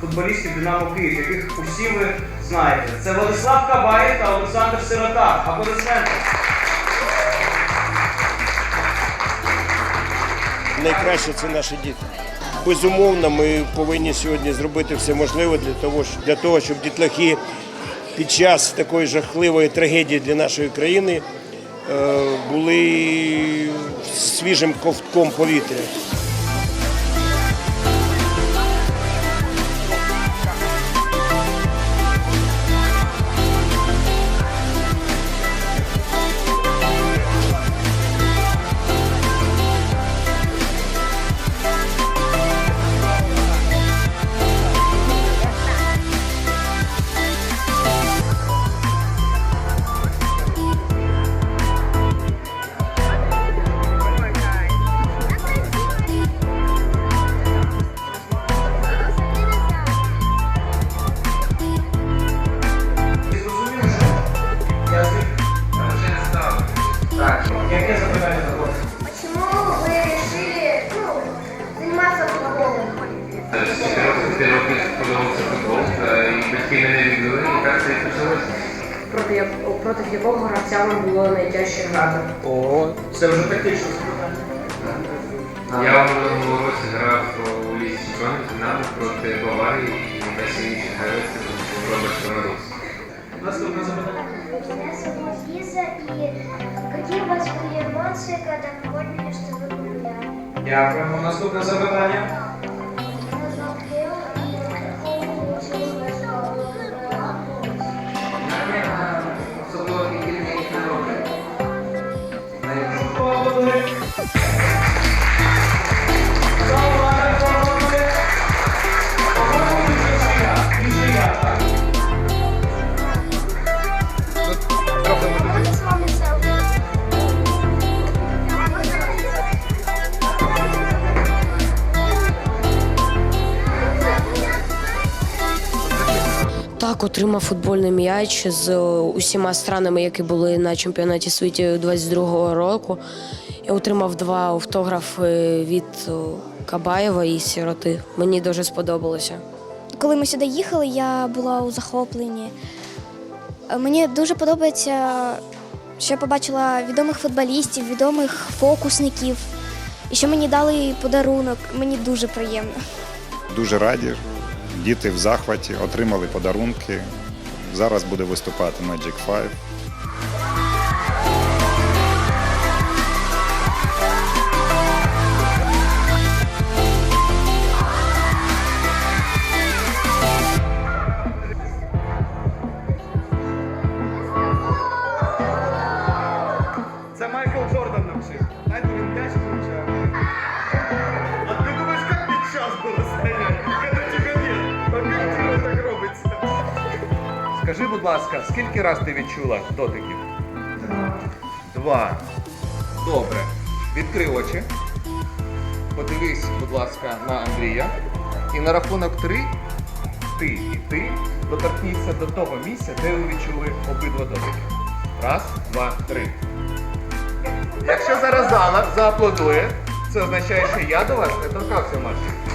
футболістів Динамо Київ, яких усі ви знаєте. Це Владислав Кабаєв та Олександр Сирота. Аплодисменти. Найкраще це наші діти. Безумовно, ми повинні сьогодні зробити все можливе для того, для того, щоб дітлахи під час такої жахливої трагедії для нашої країни е, були свіжим ковтком повітря. проти, як- проти якого гравця вам було найтяжче грати. О, це вже тактичне запитання. Я в минулому році грав у лісі чемпіонів Динамо проти Баварії і весь інший гравець це був Роберт Левандовський. Наступне запитання. Меня зовут Лиза, и какие у вас были эмоции, когда вы поняли, что вы популярны? Дякуємо. Наступне запитання. Так, отримав футбольний м'яч з е, усіма странами, які були на чемпіонаті світу 22-го року. Я отримав два автографи від е, Кабаєва і Сіроти. Мені дуже сподобалося. Коли ми сюди їхали, я була у захопленні. Е, Мені дуже подобається, що я побачила відомих футболістів, відомих фокусників. І що мені дали подарунок. Мені дуже приємно. Дуже раді. Діти в захваті, отримали подарунки. Зараз буде виступати Magic 5. Скажи, будь ласка, скільки раз ти відчула дотиків? Два. Добре. Відкрий очі. Подивись, будь ласка, на Андрія. І на рахунок три ти і ти доторкніться до того місця, де ви відчули обидва дотики. Раз, два, три. Якщо зараз зала зааплодує, це означає, що я до вас не торкався Марці.